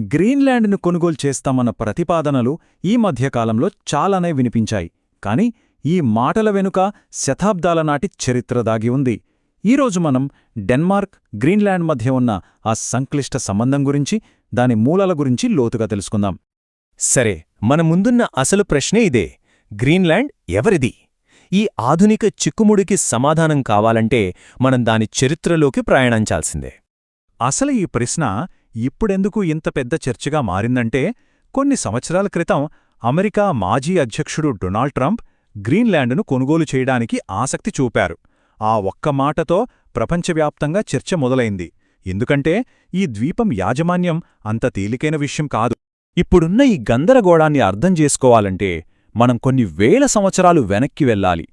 గ్రీన్లాండ్ను కొనుగోలు చేస్తామన్న ప్రతిపాదనలు ఈ మధ్యకాలంలో చాలానే వినిపించాయి. కాని ఈ మాటల వెనుక శతాబ్దాల నాటి చరిత్ర దాగి ఉంది. ఈరోజు మనం డెన్మార్క్ గ్రీన్లాండ్ మధ్య ఉన్న ఆ సంక్లిష్ట సంబంధం గురించి దాని మూలాల గురించి లోతుగా తెలుసుకుందాం. సరే మన ముందున్న అసలు ప్రశ్నే ఇదే. గ్రీన్లాండ్ ఎవరిది? ఈ ఆధునిక చిక్కుముడికి సమాధానం కావాలంటే మనం దాని చరిత్రలోకి ప్రయాణించాల్సిందే. అసలు ఈ ప్రశ్న ఇప్పుడెందుకు ఇంత పెద్ద చర్చగా మారిందంటే కొన్ని సంవత్సరాల క్రితం అమెరికా మాజీ అధ్యక్షుడు డొనాల్డ్ ట్రంప్ గ్రీన్లాండ్ను కొనుగోలు చేయడానికి ఆసక్తి చూపారు. ఆ ఒక్క మాటతో ప్రపంచవ్యాప్తంగా చర్చ మొదలైంది. ఎందుకంటే ఈ ద్వీపం యాజమాన్యం అంత తేలికైన విషయం కాదు. ఇప్పుడున్న ఈ గందరగోళాన్ని అర్థం చేసుకోవాలంటే మనం కొన్ని వేల సంవత్సరాలు వెనక్కి వెళ్ళాలి.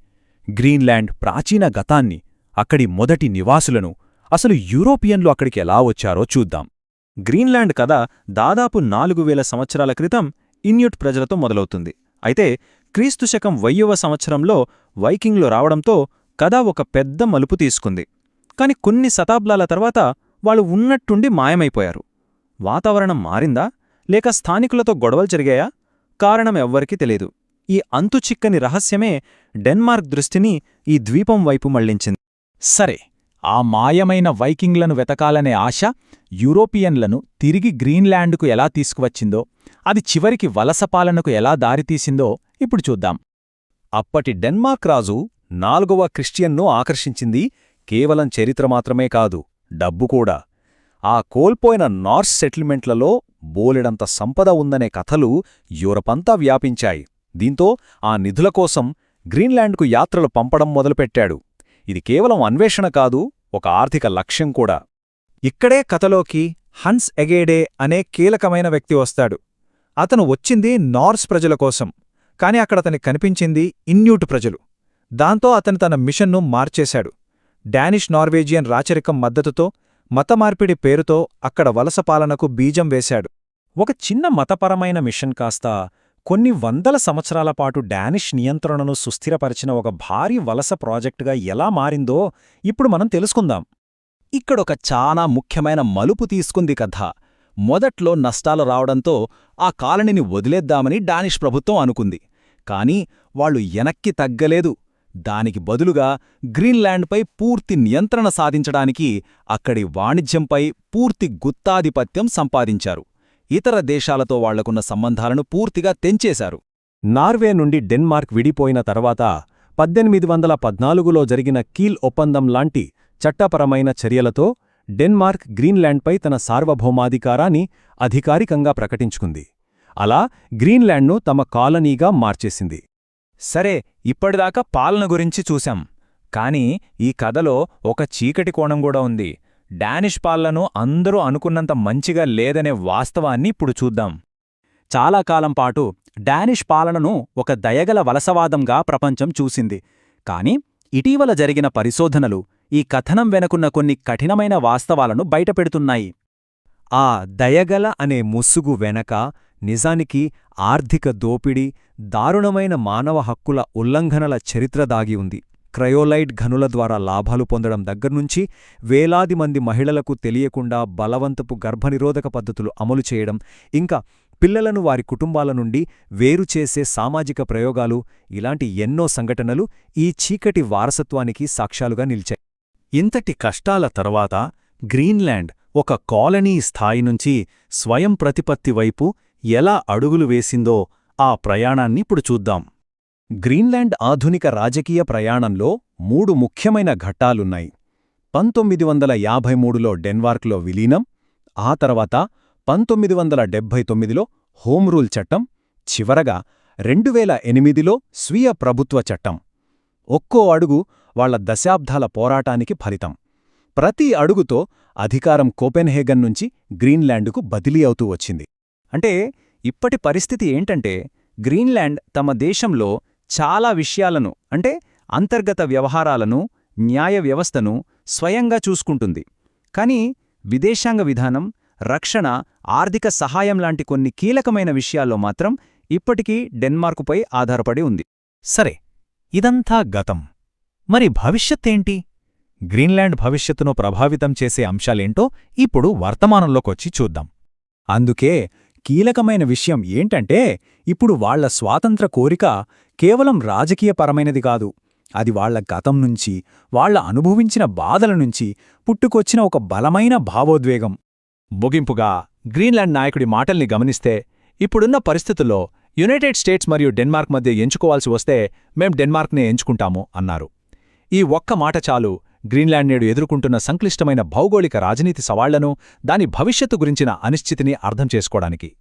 గ్రీన్లాండ్ ప్రాచీన గతాన్ని అక్కడి మొదటి నివాసులను అసలు యూరోపియన్లు అక్కడికి ఎలా వచ్చారో చూద్దాం. గ్రీన్లాండ్ కథ దాదాపు నాలుగు వేల సంవత్సరాల క్రితం ఇన్యుట్ ప్రజలతో మొదలవుతుంది. అయితే క్రీస్తు శకం వెయ్యవ సంవత్సరంలో వైకింగ్లు రావడంతో కథ ఒక పెద్ద మలుపు తీసుకుంది. కాని కొన్ని శతాబ్దాల తర్వాత వాళ్ళు ఉన్నట్టుండి మాయమైపోయారు. వాతావరణం మారిందా? లేక స్థానికులతో గొడవలు జరిగాయా? కారణం ఎవ్వరికీ తెలియదు ఈ అంతుచిక్కని రహస్యమే డెన్మార్క్ దృష్టిని ఈ ద్వీపం వైపు మళ్ళించింది. సరే ఆ మాయమైన వైకింగ్లను వెతకాలనే ఆశ యూరోపియన్లను తిరిగి గ్రీన్లాండ్కు ఎలా తీసుకువచ్చిందో అది చివరికి వలసపాలనకు ఎలా దారితీసిందో ఇప్పుడు చూద్దాం. అప్పటి డెన్మార్క్ రాజు నాలుగవ క్రిస్టియన్ను ఆకర్షించింది కేవలం చరిత్ర మాత్రమే కాదు డబ్బు కూడా. ఆ కోల్పోయిన నార్స్ సెటిల్మెంట్లలో బోలెడంత సంపద ఉందనే కథలు యూరపంతా వ్యాపించాయి. దీంతో ఆ నిధుల కోసం గ్రీన్లాండ్కు యాత్రలు పంపడం మొదలుపెట్టాడు. ఇది కేవలం అన్వేషణ కాదు ఒక ఆర్థిక లక్ష్యం కూడా. ఇక్కడే కథలోకి హన్స్ ఎగేడే అనే కీలకమైన వ్యక్తి వస్తాడు. అతను వచ్చింది నార్స్ ప్రజల కోసం కాని అక్కడతనికి కనిపించింది ఇన్యూట్ ప్రజలు. దాంతో అతను తన మిషన్ను మార్చేశాడు. డానిష్ నార్వేజియన్ రాచరికం మద్దతుతో మతమార్పిడి పేరుతో అక్కడ వలసపాలనకు బీజం వేశాడు. ఒక చిన్న మతపరమైన మిషన్ కాస్త కొన్ని వందల సంవత్సరాల పాటు డానిష్ నియంత్రణను సుస్థిరపరిచిన ఒక భారీ వలస ప్రాజెక్టుగా ఎలా మారిందో ఇప్పుడు మనం తెలుసుకుందాం. ఇక్కడొక చాలా ముఖ్యమైన మలుపు తీసుకుంది కథ. మొదట్లో నష్టాలు రావడంతో ఆ కాలనీని వదిలేద్దామని డానిష్ ప్రభుత్వం అనుకుంది. కాని వాళ్ళు ఎనక్కి తగ్గలేదు. దానికి బదులుగా గ్రీన్లాండ్పై పూర్తి నియంత్రణ సాధించడానికి అక్కడి వాణిజ్యంపై పూర్తి గుత్తాధిపత్యం సంపాదించారు. ఇతర దేశాలతో వాళ్ళకున్న సంబంధాలను పూర్తిగా తెంచేశారు. నార్వే నుండి డెన్మార్క్ విడిపోయిన తర్వాత పద్దెనిమిది వందల పద్నాలుగులో జరిగిన కీల్ ఒప్పందం లాంటి చట్టపరమైన చర్యలతో డెన్మార్క్ గ్రీన్లాండ్పై తన సార్వభౌమాధికారాన్ని అధికారికంగా ప్రకటించుకుంది. అలా గ్రీన్లాండ్ను తమ కాలనీగా మార్చేసింది. సరే ఇప్పటిదాకా పాలన గురించి చూశాం. కాని ఈ కథలో ఒక చీకటి కోణం కూడా ఉంది. డానిష్ పాలనను అందరూ అనుకున్నంత మంచిగా లేదనే వాస్తవాన్ని ఇప్పుడు చూద్దాం. చాలా కాలం పాటు డానిష్ పాలనను ఒక దయగల వలసవాదంగా ప్రపంచం చూసింది. కాని ఇటీవల జరిగిన పరిశోధనలు ఈ కథనం వెనుకున్న కొన్ని కఠినమైన వాస్తవాలను బయటపెడుతున్నాయి. ఆ దయగల అనే ముసుగు వెనక నిజానికి ఆర్థిక దోపిడీ దారుణమైన మానవ హక్కుల ఉల్లంఘనల చరిత్ర దాగి ఉంది. క్రయోలైట్ ఘనుల ద్వారా లాభాలు పొందడం దగ్గర్నుంచి వేలాది మంది మహిళలకు తెలియకుండా బలవంతపు గర్భనిరోధక పద్ధతులు అమలు చేయడం ఇంకా పిల్లలను వారి కుటుంబాల నుండి వేరుచేసే సామాజిక ప్రయోగాలు ఇలాంటి ఎన్నో సంఘటనలు ఈ చీకటి వారసత్వానికి సాక్ష్యాలుగా నిలిచాయి. ఇంతటి కష్టాల తర్వాత గ్రీన్లాండ్ ఒక కాలనీ స్థాయి నుంచి స్వయం ప్రతిపత్తి వైపు ఎలా అడుగులు వేసిందో ఆ ప్రయాణాన్నిప్పుడు చూద్దాం. గ్రీన్లాండ్ ఆధునిక రాజకీయ ప్రయాణంలో మూడు ముఖ్యమైన ఘట్టాలున్నాయి. పంతొమ్మిది వందల యాభై మూడులో డెన్మార్క్లో విలీనం ఆ తర్వాత పంతొమ్మిది వందల డెబ్భై తొమ్మిదిలో హోం రూల్ చట్టం చివరగా రెండువేల ఎనిమిదిలో స్వీయ ప్రభుత్వ చట్టం. ఒక్కో అడుగు వాళ్ళ దశాబ్దాల పోరాటానికి ఫలితం. ప్రతి అడుగుతో అధికారం కోపెన్హేగన్ నుంచి గ్రీన్లాండుకు బదిలీ అవుతూ వచ్చింది. అంటే ఇప్పటి పరిస్థితి ఏంటంటే గ్రీన్లాండ్ తమ దేశంలో చాలా విషయాలను అంటే అంతర్గత వ్యవహారాలను న్యాయ వ్యవస్థను స్వయంగా చూసుకుంటుంది. కాని విదేశాంగ విధానం రక్షణ ఆర్థిక సహాయం లాంటి కొన్ని కీలకమైన విషయాల్లో మాత్రం ఇప్పటికీ డెన్మార్కుపై ఆధారపడి ఉంది. సరే ఇదంతా గతం. మరి భవిష్యత్తేంటి? గ్రీన్లాండ్ భవిష్యత్తును ప్రభావితం చేసే అంశాలేంటో ఇప్పుడు వర్తమానంలోకొచ్చి చూద్దాం. అందుకే కీలకమైన విషయం ఏంటంటే ఇప్పుడు వాళ్ళ స్వాతంత్ర కోరిక కేవలం రాజకీయపరమైనది కాదు. అది వాళ్ళ గతం నుంచి వాళ్ళ అనుభవించిన బాధల నుంచి పుట్టుకొచ్చిన ఒక బలమైన భావోద్వేగం. ముగింపుగా గ్రీన్లాండ్ నాయకుడి మాటల్ని గమనిస్తే ఇప్పుడున్న పరిస్థితుల్లో యునైటెడ్ స్టేట్స్ మరియు డెన్మార్క్ మధ్య ఎంచుకోవాల్సి వస్తే మేం డెన్మార్క్నే ఎంచుకుంటాము అన్నారు. ఈ ఒక్క మాట చాలు గ్రీన్లాండ్ నేడు ఎదుర్కొంటున్న సంక్లిష్టమైన భౌగోళిక రాజనీతి సవాళ్ళను దాని భవిష్యత్తు గురించిన అనిశ్చితిని అర్థం చేసుకోవడానికి.